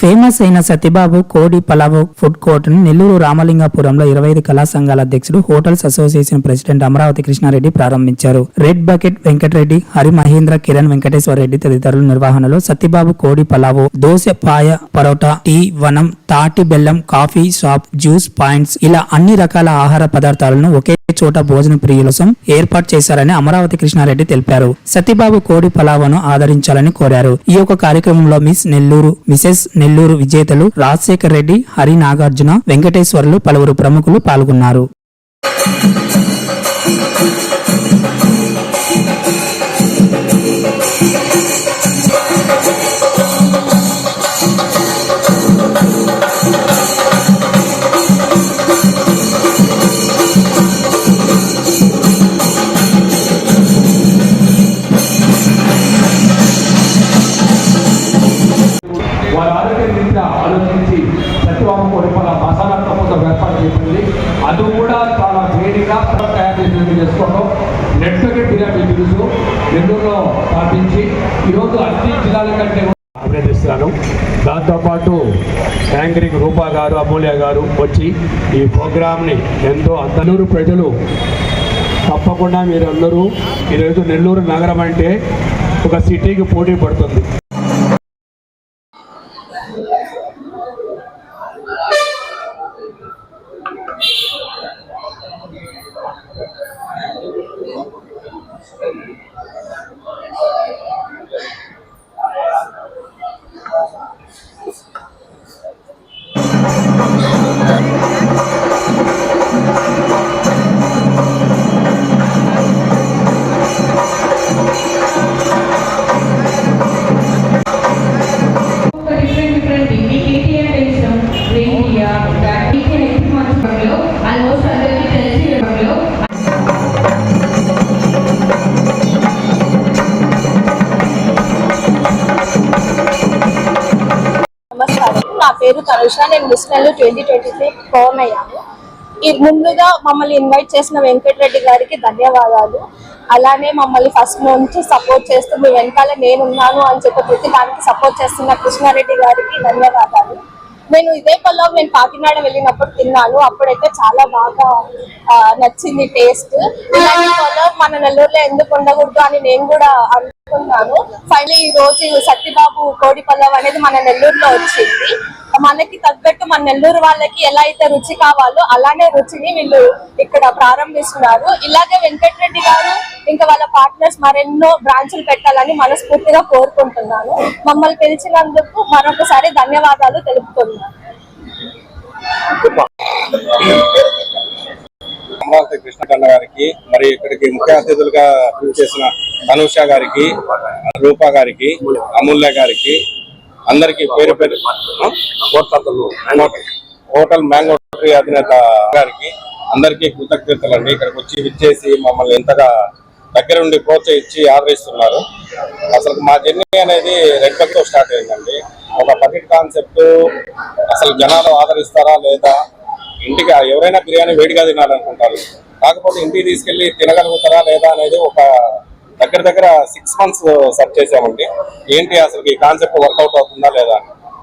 Famous అయిన సత్యబాబు కోడి pulao food కోర్ట్ను నెల్లూరు రామలింగాపురంలో ఇరవై ఐదు కళా సంఘాల అధ్యక్షుడు hotels association president Amaravati Krishnareddy ప్రారంభించారు. రెడ్ బకెట్ వెంకటరెడ్డి హరి మహేంద్ర కిరణ్ వెంకటేశ్వర రెడ్డి తదితరుల నిర్వహణలో సత్యబాబు కోడి పలావు దోశ పాయ పరోటా టీ వనం తాటి బెల్లం కాఫీ షాప్ జ్యూస్ పాయింట్స్ ఇలా అన్ని రకాల ఆహార పదార్థాలను ఒకే చోట భోజన ప్రియుల కోసం ఏర్పాటు చేశారని అమరావతి కృష్ణారెడ్డి తెలిపారు. సతీబాబు కోడి పలావను ఆదరించాలని కోరారు. ఈ యొక్క కార్యక్రమంలో మిస్ నెల్లూరు మిసెస్ నెల్లూరు విజేతలు రాజశేఖర్ రెడ్డి హరి నాగార్జున వెంకటేశ్వర్లు పలువురు ప్రముఖులు పాల్గొన్నారు. వారి ఆరోగ్యం రీత్యా ఆలోచించి సత్యవామ కొడుపల మసాలా ప్రభుత్వం ఏర్పాటు చేసింది. అది కూడా చాలా వేడిగా తయారు చేసినట్టు చేసుకోవడం నెట్కి బిర్యానీ తెలుసు. నెల్లూరులో స్థాపించి ఈరోజు అన్ని జిల్లాల కంటే అభినందిస్తున్నాను. దాంతోపాటు యాంకరింగ్ రూపా గారు అమూల్య గారు వచ్చి ఈ ప్రోగ్రామ్ని ఎంతో అందరూ ప్రజలు తప్పకుండా మీరందరూ ఈరోజు నెల్లూరు నగరం అంటే ఒక సిటీకి పోటీ పడుతుంది. నా పేరు తనుష నేను మిస్ ట్వంటీ ట్వంటీ త్రీ ఫోన్ అయ్యాను. ఈ ముందుగా మమ్మల్ని ఇన్వైట్ చేసిన వెంకటరెడ్డి గారికి ధన్యవాదాలు. అలానే మమ్మల్ని ఫస్ట్ నుంచి సపోర్ట్ చేస్తూ మీ వెనకాల నేనున్నాను అని చెప్పి ప్రతి దానికి సపోర్ట్ చేస్తున్న కృష్ణారెడ్డి గారికి ధన్యవాదాలు. నేను ఇదే పల్లవ్ నేను కాకినాడ వెళ్ళినప్పుడు తిన్నాను. అప్పుడైతే చాలా బాగా నచ్చింది టేస్ట్ ఇలాంటి పల్లవ్ మన నెల్లూరులో ఎందుకు ఉండకూడదు అని నేను కూడా అనుకున్నాను ఫైనల్ ఈ రోజు సత్యబాబు కోడి పల్లవ్ అనేది మన నెల్లూరులో వచ్చింది. మనకి తగ్గట్టు మన నెల్లూరు వాళ్ళకి ఎలా అయితే రుచి కావాలో అలానే రుచిని వీళ్ళు ఇక్కడ ప్రారంభిస్తున్నారు. ఇలాగే వెంకటరెడ్డి గారు ఇంకా వాళ్ళ పార్ట్నర్స్ మరెన్నో బ్రాంచులు పెట్టాలని మనస్ఫూర్తిగా కోరుకుంటున్నాను. మమ్మల్ని పిలిచినందుకు మరొకసారి ధన్యవాదాలు తెలుపుతున్నాను. కృష్ణకన్న గారికి మరి ఇక్కడికి ముఖ్య అతిథులుగా చేసిన అనూష గారికి రూపా గారికి అమూల్య గారికి అందరికి పేరు పేరు? హోటల్ మ్యాంగో ట్రీ అధినేత గారికి అందరికీ కృతజ్ఞతలు అండి. ఇక్కడికి వచ్చి విచ్చేసి మమ్మల్ని ఎంతగా దగ్గరుండి ప్రోత్సహించి ఆదరిస్తున్నారు. అసలు మా జర్నీ అనేది రెడ్తో స్టార్ట్ అయిందండి. ఒక బకెట్ కాన్సెప్ట్ అసలు జనాలు ఆదరిస్తారా లేదా? ఇంటికి ఎవరైనా బిర్యానీ వేడిగా తినాలనుకుంటారు. కాకపోతే ఇంటికి తీసుకెళ్ళి తినగలుగుతారా లేదా అనేది ఒక దగ్గర దగ్గర సిక్స్ మంత్స్ సెర్చ్ చేసామండి ఏంటి అసలు ఈ కాన్సెప్ట్ వర్కౌట్ అవుతుందా లేదా?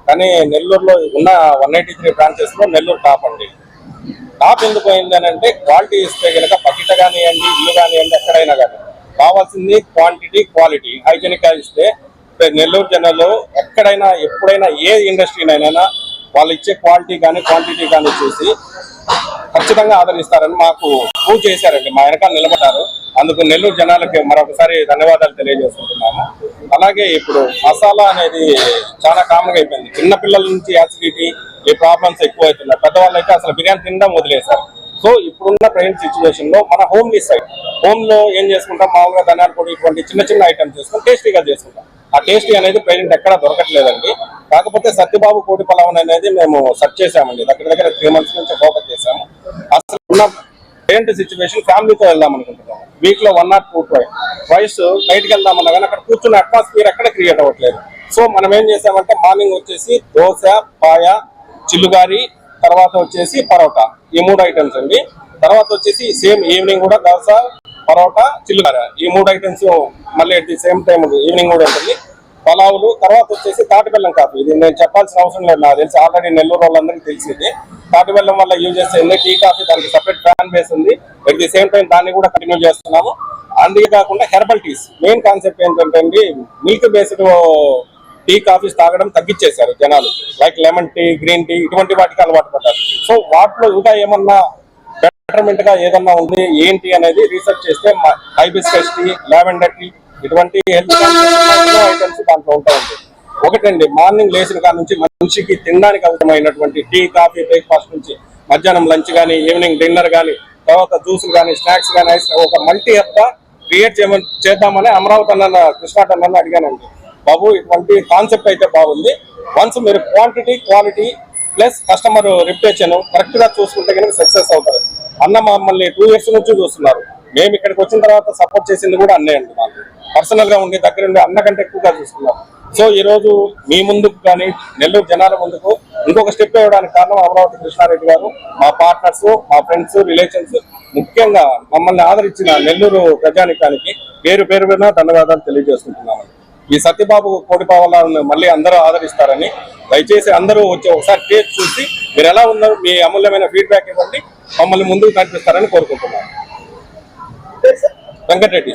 కానీ నెల్లూరులో ఉన్న వన్ ఎయిటీ త్రీ బ్రాంచెస్లో నెల్లూరు టాప్ అండి. టాప్ ఎందుకు అయింది అంటే క్వాలిటీ ఇస్తే కనుక పకిట కానివ్వండి ఇల్లు కానివ్వండి ఎక్కడైనా కానీ. కావాల్సింది క్వాంటిటీ క్వాలిటీ హైజెనిక్ ఇస్తే నెల్లూరు జనాలు ఎక్కడైనా ఎప్పుడైనా ఏ ఇండస్ట్రీనైనా వాళ్ళు ఇచ్చే క్వాలిటీ కానీ క్వాంటిటీ కానీ చూసి ఖచ్చితంగా ఆదరిస్తారని మాకు పూజ చేశారండి. మా వెనకాల నిలబడ్డారు. అందుకు నెల్లూరు జనాలకి మరొకసారి ధన్యవాదాలు తెలియజేసుకుంటున్నాము. అలాగే ఇప్పుడు మసాలా అనేది చాలా కామన్గా అయిపోయింది. చిన్న పిల్లల నుంచి యాసిడిటీ ఈ ప్రాబ్లమ్స్ ఎక్కువ అవుతున్నాయి పెద్దవాళ్ళు అయితే అసలు బిర్యానీ తినడం వదిలేశారు. సో ఇప్పుడున్న ప్రజెంట్ సిచ్యువేషన్లో మన హోమ్లీ సైడ్ హోమ్లో ఏం చేసుకుంటాం? మామూలుగా ధనియాల పొడి ఇటువంటి చిన్న చిన్న ఐటమ్స్ చేసుకుని టేస్టీగా చేసుకుంటాం. ఆ టేస్టీ అనేది ప్రజెంట్ ఎక్కడ దొరకట్లేదండి. కాకపోతే సత్యబాబు కోటి పలావన్ అనేది మేము సెర్చ్ చేసామండి దగ్గర దగ్గర త్రీ మంత్స్ నుంచి ఫోకస్ చేసాము అసలు ఉన్న ప్రజెంట్ సిచ్యువేషన్ ఫ్యామిలీతో వెళ్దాం అనుకుంటున్నాం. వీక్లో వన్ నాట్ టూ ట్వైస్ బయటికి వెళ్దామన్నా కానీ అక్కడ కూర్చున్న అట్మాస్ఫియర్ ఎక్కడ క్రియేట్ అవ్వట్లేదు. సో మనం ఏం చేసామంటే మార్నింగ్ వచ్చేసి దోశ పాయ చిల్లుగారి తర్వాత వచ్చేసి పరోటా. ఈ మూడు ఐటమ్స్ అండి. తర్వాత వచ్చేసి సేమ్ ఈవినింగ్ కూడా దోశ పరోటా చిల్లుగార. ఈ మూడు ఐటమ్స్ మళ్ళీ at the same time evening కూడా ఉంటుంది. పలావులు తర్వాత వచ్చేసి తాటిబెల్లం కాఫీ ఇది నేను చెప్పాల్సిన అవసరం లేదు నాకు తెలిసి ఆల్రెడీ నెల్లూరు వాళ్ళందరికీ తెలిసింది. తాటిబెల్లం వల్ల యూజ్ చేసేది టీ కాఫీ దానికి సపరేట్ ఫ్యాన్ బేస్ ఉంది. అట్ ది సేమ్ టైం దాన్ని కూడా కంటిన్యూ చేస్తున్నాము. అందుకే కాకుండా హెర్బల్ టీస్ మెయిన్ కాన్సెప్ట్ ఏంటంటే అండి మిల్క్ బేస్డ్ టీ కాఫీస్ తాగడం తగ్గించేశారు జనాలు. Like lemon tea green tea ఇటువంటి వాటికి అలవాటు పడ్డారు. సో వాటిలో ఇంకా ఏమన్నా బెటర్మెంట్గా ఏదన్నా ఉంది ఏంటి అనేది రీసెర్చ్ చేస్తే హైబిస్కస్ టీ లావెండర్ టీ ఇటువంటి హెల్త్ ఐటమ్స్ దాంట్లో ఉంటాయి ఒకటండి మార్నింగ్ లేచిన కాడ నుంచి మనిషికి తినడానికి అవసరమైనటువంటి టీ కాఫీ బ్రేక్ఫాస్ట్ నుంచి మధ్యాహ్నం లంచ్ కానీ ఈవినింగ్ డిన్నర్ కానీ తర్వాత జ్యూసులు కానీ స్నాక్స్ కానీ ఐస్ ఒక మల్టీ హెల్త్ క్రియేట్ చేయమని చేద్దామని అమరావతి అన్న కృష్ణాటన్న అడిగానండి. బాబు ఇటువంటి కాన్సెప్ట్ అయితే బాగుంది. వన్స్ మీరు quantity quality plus customer reputation కరెక్ట్గా చూసుకుంటే కనుక సక్సెస్ అవుతారు. అన్న మమ్మల్ని టూ ఇయర్స్ నుంచి చూస్తున్నారు. మేము ఇక్కడికి వచ్చిన తర్వాత సపోర్ట్ చేసింది కూడా అన్నే అండి మాకు. పర్సనల్గా ఉండి దగ్గర ఉండి అన్న కంటే ఎక్కువగా చూస్తున్నారు సో ఈ రోజు మీ ముందుకు కానీ నెల్లూరు జనాల ముందుకు ఇంకొక స్టెప్ ఇవ్వడానికి కారణం అమరావతి కృష్ణారెడ్డి గారు. మా పార్ట్నర్స్ మా ఫ్రెండ్స్ రిలేషన్స్ ముఖ్యంగా మమ్మల్ని ఆదరించిన నెల్లూరు ప్రజానికానికి పేరు పేరు మీద ధన్యవాదాలు తెలియజేసుకుంటున్నాము ఈ సత్యబాబు కోడిపావలను మళ్ళీ అందరూ ఆదరిస్తారని దయచేసి అందరూ వచ్చి ఒకసారి టేస్ట్ చూసి మీరు ఎలా ఉన్నారు మీ అమూల్యమైన ఫీడ్బ్యాక్ ఇవ్వండి మమ్మల్ని ముందుకు నడిపిస్తారని కోరుకుంటున్నాను వెంకటరెడ్డి.